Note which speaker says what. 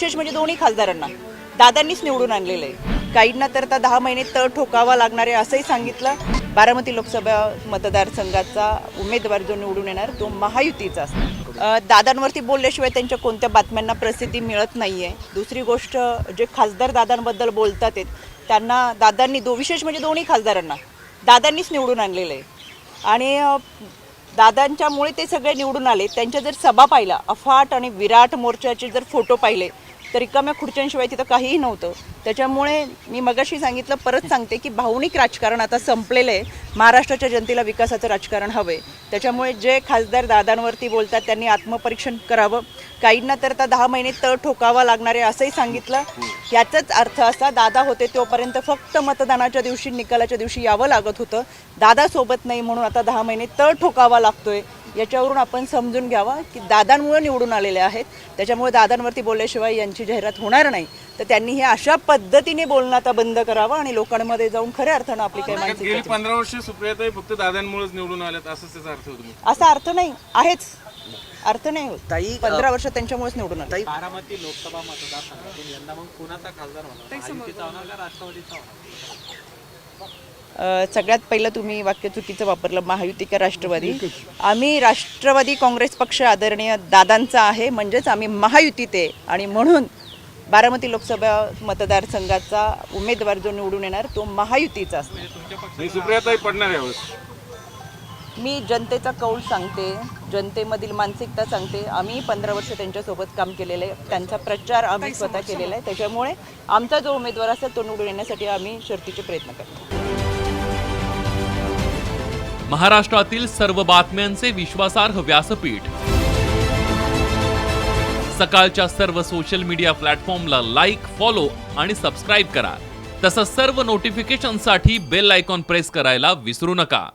Speaker 1: विशेष म्हणजे दोन्ही खासदारांना. दादांनीच निवडून आणलेलं आहे. काहींना तर आता दहा महिने तळ ठोकावा लागणार आहे असंही सांगितलं. बारामती लोकसभा मतदारसंघाचा उमेदवार जो निवडून येणार तो महायुतीचा. असणार दादांवरती बोलल्याशिवाय त्यांच्या कोणत्या बातम्यांना प्रसिद्धी मिळत नाही आहे दुसरी गोष्ट जे खासदार दादांबद्दल बोलतात आहेत त्यांना दादांनी दो विशेष म्हणजे दोन्ही खासदारांना दादांनीच निवडून आणलेलं आहे. आणि दादांच्यामुळे ते सगळे निवडून आले. त्यांच्या जर सभा पाहिला अफाट आणि विराट मोर्चाचे जर फोटो पाहिले तर रिकाम्या खुर्च्यांशिवाय तिथं काहीही नव्हतं. त्याच्यामुळे मी मगाशी सांगितलं परत सांगते की भावनिक राजकारण आता संपलेलं आहे. महाराष्ट्राच्या जनतेला विकासाचं राजकारण हवं आहे त्याच्यामुळे जे खासदार दादांवरती बोलतात त्यांनी आत्मपरीक्षण करावं. काहींना तर आता दहा महिने तळ ठोकावा लागणार आहे असंही सांगितलं. याचाच अर्थ असा दादा होते तोपर्यंत फक्त मतदानाच्या दिवशी निकालाच्या दिवशी यावं लागत होतं. दादा सोबत नाही म्हणून आता दहा महिने तळ ठोकावा लागतोय. याच्यावरून आपण समजून घ्यावा की दादांमुळे निवडून आलेले आहेत. त्याच्यामुळे दादांवरती बोलल्याशिवाय यांची जाहिरात होणार नाही. तर त्यांनी हे अशा पद्धतीने बोलणं आता बंद करावं आणि लोकांमध्ये जाऊन खऱ्या अर्थानं आपली काही मानसिक
Speaker 2: पंधरा वर्ष सुप्रियाताई फक्त दादांमुळेच निवडून आल्यात त्याचा अर्थ होतो.
Speaker 1: असा अर्थ नाही आहेच. अर्थ नाही होत.
Speaker 3: ताई,
Speaker 1: पंधरा वर्ष त्यांच्यामुळेच निवडून आले.
Speaker 4: बारामती लोकसभा मतदारसंघातून यंदा मग कुणाचा खासदार होणार? महायुतीचा होणार का राष्ट्रवादीचा होणार?
Speaker 1: अ, सगळ्यात पहिलं तुम्ही वाक्य चुकीचं वापरलं महायुती का राष्ट्रवादी? आम्ही राष्ट्रवादी काँग्रेस पक्ष आदरणीय दादांचा आहे म्हणजेच आम्ही महायुतीत. आहे आणि म्हणून बारामती लोकसभा मतदारसंघाचा उमेदवार जो निवडून येणार तो महायुतीचा असणार.
Speaker 2: नाही सुप्रियाताई पडणार यावेळेस.
Speaker 1: मी जनतेचा कौल सांगते जनतेमधील मानसिकता सांगते. आम्ही पंधरा वर्ष त्यांच्यासोबत काम केलेलं आहे. त्यांचा प्रचार आम्ही स्वतः केलेला आहे. त्याच्यामुळे आमचा जो उमेदवार असेल तो निवडून येण्यासाठी आम्ही शर्तीचे प्रयत्न करतो.
Speaker 5: महाराष्ट्रातील सर्व बातम्यांचे विश्वासार्ह व्यासपीठ. सकाळच्या सर्व सोशल मीडिया प्लॅटफॉर्मला लाईक फॉलो आणि सबस्क्राईब करा. तसंच सर्व नोटिफिकेशनसाठी बेल आयकॉन प्रेस करायला विसरू नका.